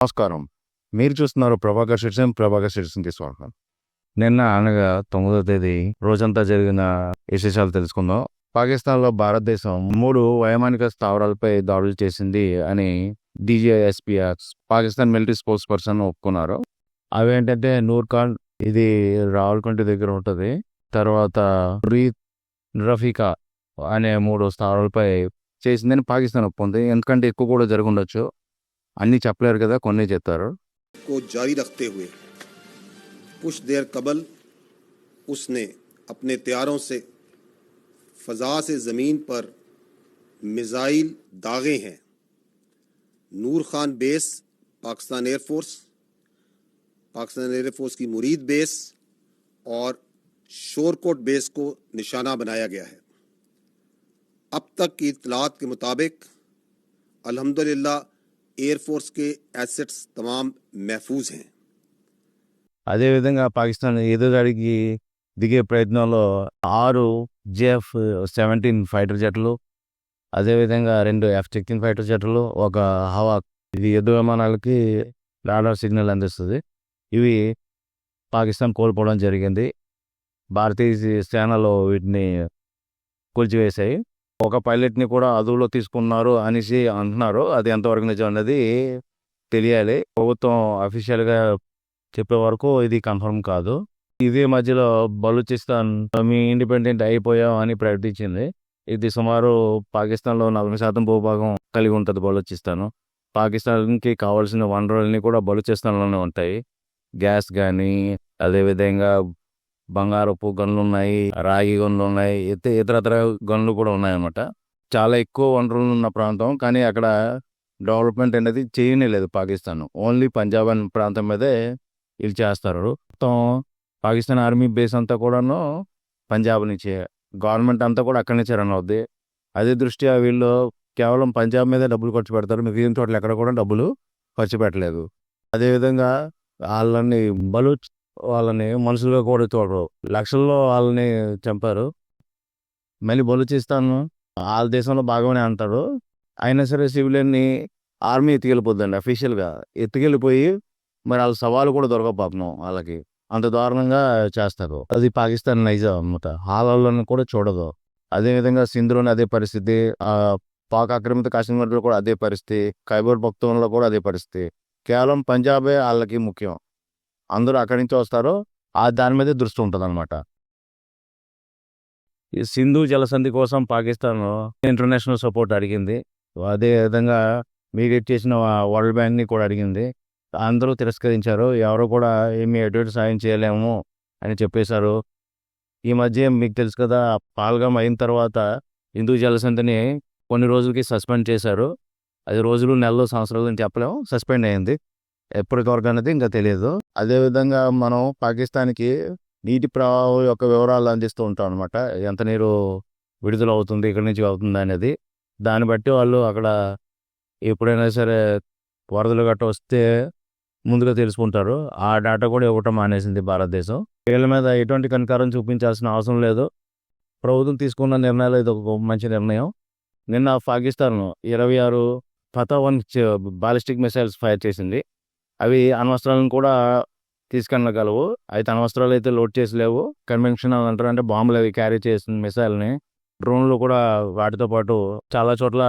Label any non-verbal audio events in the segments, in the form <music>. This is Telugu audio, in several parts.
నమస్కారం. మీరు చూస్తున్నారు ప్రభాకర్ సిటిజన్ ప్రభాకర్ సిటిజన్కి స్వాగతం. నిన్న అనగా తొమ్మిదో తేదీ రోజంతా జరిగిన విశేషాలు తెలుసుకుందాం. పాకిస్తాన్లో భారతదేశం మూడు వైమానిక స్థావరాలపై దాడులు చేసింది అని డీజేఎస్పీఎస్ పాకిస్తాన్ మిలిటరీ స్పోర్ట్స్ పర్సన్ ఒప్పుకున్నారు. అవి ఏంటంటే నూర్ ఖాన్ ఇది రావులకుంటి దగ్గర ఉంటుంది. తర్వాత రీ రఫీకా అనే మూడు స్థావరాలపై చేసిందని పాకిస్తాన్ ఒప్పుకుంది. ఎందుకంటే ఎక్కువ కూడా జరిగి ఉండొచ్చు. అన్ని చెప్పలేరు కదా కొన్ని చెప్తారు జారీ రఖతే హుయే کچھ دیر قبل اس نے اپنے تیاروں سے فضا سے زمین پر میزائل داغے ہیں نور خان بیس پاکستان ایئر فورس پاکستان ایئر فورس کی مرید بیس اور شورکوٹ بیس کو نشانہ بنایا گیا ہے۔ اب تک کی اطلاعات کے مطابق الحمدللہ एयरफोर्स के एसेट्स तमाम महफूज हैं అదేవిధంగా పాకిస్తాన్ ఎదురుదాడికి దిగే ప్రయత్నంలో ఆరు జేఎఫ్ సెవెంటీన్ ఫైటర్ జెట్లు అదేవిధంగా రెండు ఎఫ్ సిక్స్టీన్ ఫైటర్ జెట్లు ఒక హవా ఇది యుద్ధ విమానాలకి రాడార్ సిగ్నల్ అందిస్తుంది ఇవి పాకిస్తాన్ కోల్పోవడం జరిగింది భారతీయ సేనలో వీటిని కూల్చివేశాయి ఒక పైలట్ని కూడా అదువులో తీసుకున్నారు అనేసి అంటున్నారు. అది ఎంతవరకు నిజం అనేది తెలియాలి. ప్రభుత్వం అఫీషియల్గా చెప్పే వరకు ఇది కన్ఫర్మ్ కాదు. ఇదే మధ్యలో బలూచిస్తాన్ మీ ఇండిపెండెంట్ అయిపోయాం అని ప్రకటించింది. ఇది సుమారు పాకిస్తాన్లో నలభై శాతం భూభాగం కలిగి ఉంటుంది బలూచిస్తాను. పాకిస్తాన్కి కావాల్సిన వనరులన్నీ కూడా బలూచిస్తాన్లోనే ఉంటాయి. గ్యాస్ కానీ అదేవిధంగా బంగారపు గనులు ఉన్నాయి రాగి గనులు ఉన్నాయి ఇతర ఇతరతర గనులు కూడా ఉన్నాయన్నమాట. చాలా ఎక్కువ వనరులు ఉన్న ప్రాంతం కానీ అక్కడ డెవలప్మెంట్ అనేది చేయనే లేదు పాకిస్తాన్ ఓన్లీ పంజాబ్ అనే ప్రాంతం మీదే వీళ్ళు చేస్తారు. మొత్తం పాకిస్తాన్ ఆర్మీ బేస్ అంతా కూడాను పంజాబ్ నుంచే. గవర్నమెంట్ అంతా కూడా అక్కడి నుంచే రన్ అవుద్ది. అదే దృష్ట్యా వీళ్ళు కేవలం పంజాబ్ మీదే డబ్బులు ఖర్చు పెడతారు. మిగిలిన చోట్ల ఎక్కడ కూడా డబ్బులు ఖర్చు పెట్టలేదు. అదేవిధంగా వాళ్ళని బలూచ్ వాళ్ళని మనుషులుగా కూడా చూడరు. లక్షల్లో వాళ్ళని చంపారు. మళ్ళీ బలూచిస్తాన్ వాళ్ళ దేశంలో బాగానే అంటారు. అయినా సరే సివిలియన్ని ఆర్మీ ఎత్తుకెళ్ళిపోద్దండి అఫీషియల్గా. ఎత్తుకెళ్ళిపోయి మరి వాళ్ళ సవాలు కూడా దొరక పాపం వాళ్ళకి. అంత దారుణంగా చేస్తారు. అది పాకిస్తాన్ నైజం అనమాట హాలలో కూడా చూడదు అదేవిధంగా సింధులోని అదే పరిస్థితి ఆ పాక్ ఆక్రమిత కాశ్మీర్లో కూడా అదే పరిస్థితి ఖైబర్ భక్తంలో కూడా అదే పరిస్థితి. కేవలం పంజాబే వాళ్ళకి ముఖ్యం. అందరూ అక్కడి నుంచి వస్తారో ఆ దాని మీదే దృష్టి ఉంటుంది అనమాట ఈ సింధు జలసంధి కోసం పాకిస్తాన్ ఇంటర్నేషనల్ సపోర్ట్ అడిగింది. అదే విధంగా మీడియేట్ చేసిన వరల్డ్ బ్యాంక్ని కూడా అడిగింది. అందరూ తిరస్కరించారు. ఎవరు కూడా ఏమీ ఎటువంటి సాయం చేయలేము అని చెప్పేశారు. ఈ మధ్య మీకు తెలుసు కదా పాల్గం అయిన తర్వాత హిందూ జలసంధిని కొన్ని రోజులకి సస్పెండ్ చేశారు. అది రోజులు నెలలు సంవత్సరాలు అని చెప్పలేము. సస్పెండ్ అయింది. ఎప్పటివరకు అనేది ఇంకా తెలియదు. అదేవిధంగా మనం పాకిస్తాన్కి నీటి ప్రవాహం యొక్క వివరాలు అందిస్తూ ఉంటాం అనమాట ఎంత నీరు విడుదల అవుతుంది ఇక్కడి నుంచి అవుతుంది అనేది. దాన్ని బట్టి వాళ్ళు అక్కడ ఎప్పుడైనా సరే వరదలు గట్ట వస్తే ముందుగా తెలుసుకుంటారు. ఆ డేటా కూడా ఇవ్వటం మానేసింది భారతదేశం. వీళ్ళ మీద ఎటువంటి కనికారం చూపించాల్సిన అవసరం లేదు. ప్రభుత్వం తీసుకున్న నిర్ణయాలు ఇది ఒక మంచి నిర్ణయం. నిన్న పాకిస్తాన్ ఇరవై ఆరు Fatah one ballistic missiles fire చేసింది. అవి అణ్వస్త్రాలను కూడా తీసుకెళ్ళగలవు. అయితే అణ్వస్త్రాలు అయితే లోడ్ చేసి లేవు. కన్వెన్షన్ అంటారు. అంటే బాంబులు అవి క్యారీ చేస్తుంది మిసైల్ని డ్రోన్లు కూడా వాటితో పాటు చాలా చోట్ల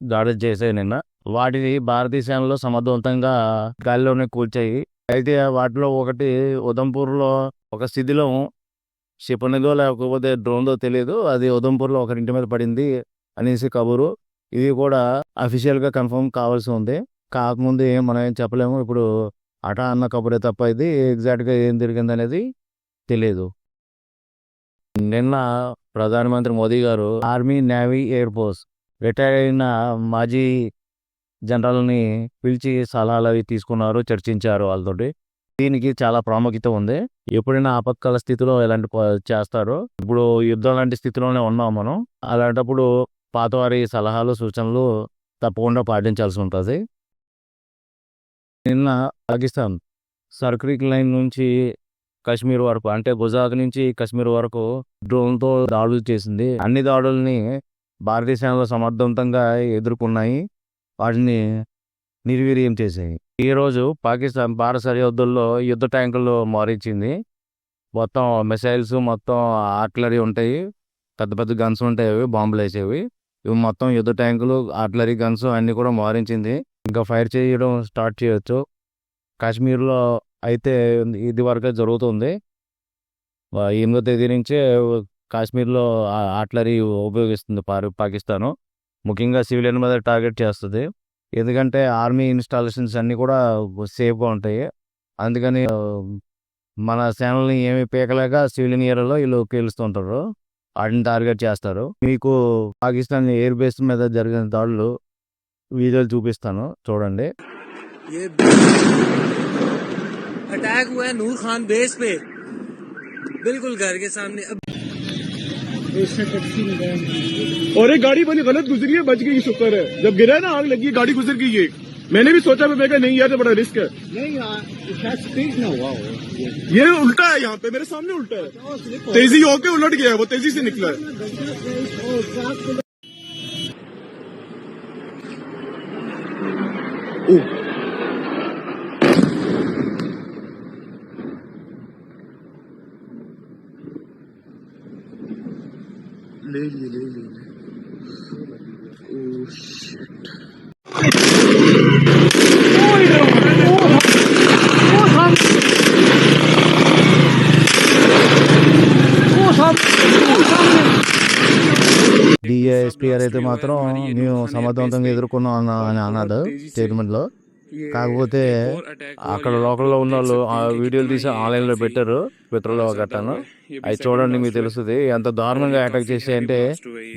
దాడి చేసాయి నిన్న. వాటిని భారతీయ సేనలో సమర్థవంతంగా గాలిలోనే కూల్చాయి. అయితే వాటిలో ఒకటి ఉదంపూర్లో ఒక స్థితిలో క్షిపణిదో లేకపోతే డ్రోన్దో తెలియదు అది ఉదంపూర్లో ఒకరింటి మీద పడింది అనేసి కబురు. ఇది కూడా అఫీషియల్గా కన్ఫర్మ్ కావాల్సి ఉంది. కాకముందు ఏం మనం ఏం చెప్పలేము. ఇప్పుడు అట అన్న కబురే తప్ప ఇది ఎగ్జాక్ట్గా ఏం జరిగింది అనేది తెలియదు నిన్న ప్రధానమంత్రి మోదీ గారు army navy air force retire అయిన మాజీ జనరల్ని పిలిచి సలహాలు అవి తీసుకున్నారు చర్చించారు వాళ్ళతోటి. దీనికి చాలా ప్రాముఖ్యత ఉంది. ఎప్పుడైనా ఆపత్కాల స్థితిలో ఇలాంటి ప- చేస్తారు ఇప్పుడు యుద్ధం లాంటి స్థితిలోనే ఉన్నాం మనం. అలాంటప్పుడు పాతవారి సలహాలు సూచనలు తప్పకుండా పాటించాల్సి ఉంటుంది. నిన్న పాకిస్తాన్ సర్క్రిక్ లైన్ నుంచి కశ్మీర్ వరకు అంటే గుజరాత్ నుంచి కశ్మీర్ వరకు డ్రోన్తో దాడులు చేసింది. అన్ని దాడుల్ని భారతీయ సేనలు సమర్థవంతంగా ఎదుర్కొన్నాయి. వాటిని నిర్వీర్యం చేసాయి ఈ రోజు పాకిస్తాన్ భారత సరిహద్దుల్లో యుద్ధ ట్యాంకులు మారించింది మొత్తం మిసైల్స్ మొత్తం ఆర్టిలరీ ఉంటాయి. పెద్ద పెద్ద గన్స్ ఉంటాయి అవి బాంబులు వేసేవి ఇవి మొత్తం యుద్ధ ట్యాంకులు ఆర్టిలరీ గన్స్ అన్నీ కూడా మారించింది. ఇంకా ఫైర్ చేయడం స్టార్ట్ చేయొచ్చు. కాశ్మీర్లో అయితే ఇది వరకే జరుగుతుంది. ఎనిమిదో తేదీ నుంచే కాశ్మీర్లో ఆర్టిలరీ ఉపయోగిస్తుంది పారి- పాకిస్తాను. ముఖ్యంగా సివిలియన్ మీద టార్గెట్ చేస్తుంది. ఎందుకంటే ఆర్మీ ఇన్స్టాలేషన్స్ అన్నీ కూడా సేఫ్గా ఉంటాయి. అందుకని మన సేనల్ని ఏమి పీకలేక సివిలియన్ ఏరియాలో వీళ్ళు పేలుస్తుంటారు వాటిని టార్గెట్ చేస్తారు. మీకు పాకిస్తాన్ ఎయిర్ బేస్ మీద జరిగిన దాడులు వీడియోలు చూపిస్తాను చూడండి ये <clears throat> अटैक हुआ है नूर खान बेस पे बिल्कुल घर के सामने अब और एक गाड़ी बनी गलत गुजरी है बच गई शुक्र है जब गिरा है ना आग लगी गाड़ी गुजर गई एक मैंने भी सोचा मैं कहा नहीं यार ये बड़ा रिस्क है ये उल्टा है यहाँ पे मेरे सामने उल्टा है तेजी होके उलट गया है वो तेजी से निकला है ừ. Lady, lady. Oh shit. గారు అయితే మాత్రం మేము సమర్థవంతంగా ఎదుర్కొన్నాం అన్న అని అన్నాడు స్టేట్మెంట్లో. కాకపోతే అక్కడ లోకల్లో ఉన్న వాళ్ళు ఆ వీడియోలు తీసి ఆన్లైన్లో పెట్టారు. ట్విట్టర్లో గట్టాను అవి చూడండి మీకు తెలుస్తుంది. ఎంత దారుణంగా అటాక్ చేసి అంటే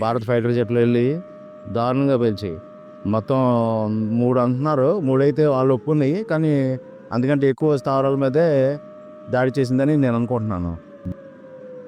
భారత్ ఫైటర్ జెట్లు వెళ్ళి దారుణంగా పేల్చి మొత్తం మూడు అంటున్నారు. మూడైతే వాళ్ళు ఒప్పుకున్నాయి. కానీ అందుకంటే ఎక్కువ స్థావరాల మీదే దాడి చేసిందని నేను అనుకుంటున్నాను.